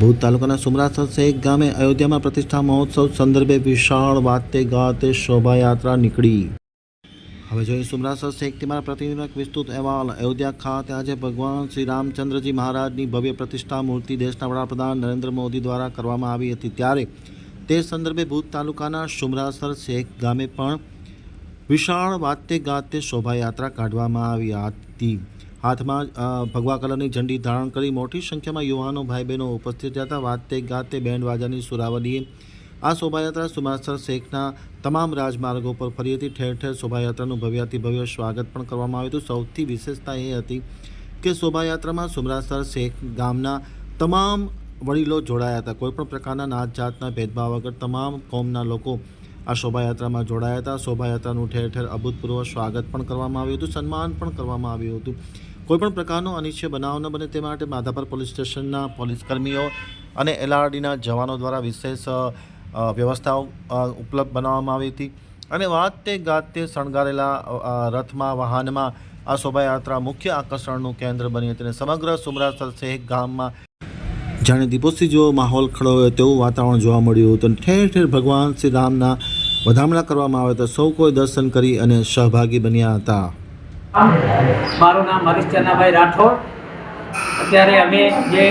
ભૂત તાલુકાના સુમરાસર શેખ ગામે અયોધ્યામાં પ્રતિષ્ઠા મહોત્સવ સંદર્ભે વિશાળ વાતે ગાતે શોભાયાત્રા નીકળી. હવે જોઈએ સુમરાસર શેખથી મારા પ્રતિનિધિનો વિસ્તૃત અહેવાલ. અયોધ્યા ખાતે આજે ભગવાન શ્રી રામચંદ્રજી મહારાજની ભવ્ય પ્રતિષ્ઠા મૂર્તિ દેશના વડાપ્રધાન નરેન્દ્ર મોદી દ્વારા કરવામાં આવી હતી. ત્યારે તે સંદર્ભે ભૂત તાલુકાના સુમરાસર શેખ ગામે પણ વિશાળ વાતે ગાતે શોભાયાત્રા કાઢવામાં આવી હતી. હાથમાં ભગવા કલરની ઝંડી ધારણ કરી મોટી સંખ્યામાં યુવાનો ભાઈ બહેનો ઉપસ્થિત હતા વાતે ગાતે બેન્ડ વાજાની સુરાવલીએ આ શોભાયાત્રા સુમાસર શેખના તમામ રાજમાર્ગો પર ફરી હતી. ઠેર ઠેર શોભાયાત્રાનું ભવ્યાતિભવ્ય સ્વાગત પણ કરવામાં આવ્યું હતું. સૌથી વિશેષતા એ હતી કે શોભાયાત્રામાં સુમરાસર શેખ ગામના તમામ વડીલો જોડાયા હતા. કોઈપણ પ્રકારના નાત જાતના ભેદભાવ વગર તમામ કોમના લોકો આ શોભાયાત્રામાં જોડાયા હતા. શોભાયાત્રાનું ઠેર ઠેર અભૂતપૂર્વ સ્વાગત પણ કરવામાં આવ્યું હતું, સન્માન પણ કરવામાં આવ્યું હતું. કોઈપણ પ્રકારનો અનિચ્છય બનાવ ન બને તે માટે માધાપર પોલીસ સ્ટેશનના પોલીસ કર્મીઓ અને એલઆરડીના જવાનો દ્વારા વિશેષ વ્યવસ્થાઓ ઉપલબ્ધ બનાવવામાં આવી હતી. અને વાતે ગાતે શણગારેલા રથમાં, વાહનમાં આ શોભાયાત્રા મુખ્ય આકર્ષણનું કેન્દ્ર બની હતી અને સમગ્ર સુમરાસર શેખ ગામમાં જાણે દીપોત્સવ જેવો માહોલ ખડો હોય તેવું વાતાવરણ જોવા મળ્યું હતું. ઠેર ઠેર ભગવાન શ્રી રામના વધામણા કરવામાં આવે તો સૌ કોઈ દર્શન કરી અને સહભાગી બન્યા હતા. મારું નામ હરીશ રાઠોડ. અત્યારે અમે જે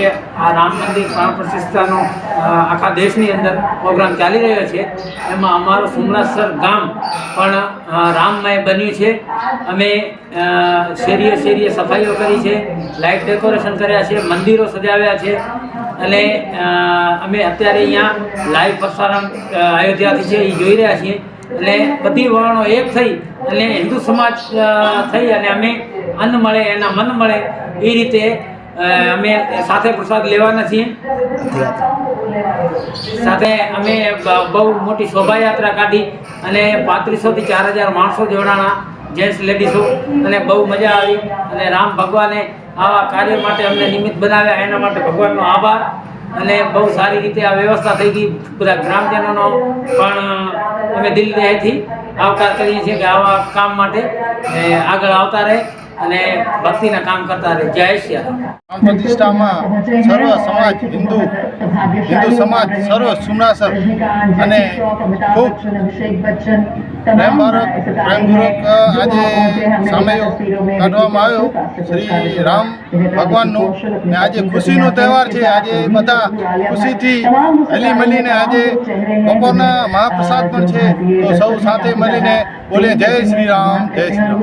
આ રામ મંદિર પ્રાણ પ્રતિષ્ઠાનો આખા દેશની અંદર પ્રોગ્રામ ચાલી રહ્યો છે, એમાં અમારું સુમરાસર ગામ પણ રામમય બન્યું છે. અમે શેરીએ શેરીએ સફાઈઓ કરી છે લાઇટ ડેકોરેશન કર્યા છે, મંદિરો સજાવ્યા છે. અને અમે અત્યારે અહીંયા લાઈવ પ્રસારણ અયોધ્યાથી છે એ જોઈ રહ્યા છીએ. એટલે બધી વર્ણો એક થઈ અને હિન્દુ સમાજ થઈ અને અમે અન્ન મળે, એના મન મળે, એ રીતે અમે સાથે પ્રસાદ લેવાના છીએ. સાથે અમે બહુ મોટી શોભાયાત્રા કાઢી અને પાંત્રીસોથી ચાર હજાર માણસો જોડાણા જેન્ટ્સ લેડીઝો અને બહુ મજા આવી અને રામ ભગવાને આવા કાર્ય માટે અમને નિમિત્ત બનાવ્યા. એના માટે ભગવાનનો આભાર અને બહુ સારી રીતે આ વ્યવસ્થા થઈ ગઈ. બધા ગ્રામજનોનો પણ અમે દિલથી આવકાર કરીએ છીએ કે આવા કામ માટે આગળ આવતા રહે. અને ભક્તિના કામ કરતા રહે. જય શ્રી પ્રતિષ્ઠામાં સર્વ સમાજ હિન્દુ હિન્દુ સમાજ સર્વ સુમરાસર અને ખૂબ પ્રેમપૂર્વક પ્રેમપૂર્વક આજે સામે કાઢવામાં આવ્યો. શ્રી રામ ભગવાનનું ને આજે ખુશીનો તહેવાર છે. આજે બધા ખુશીથી હલી મળીને આજે બપોરના મહાપ્રસાદ પણ છે. તો સૌ સાથે મળીને બોલે જય શ્રી રામ, જય શ્રી રામ.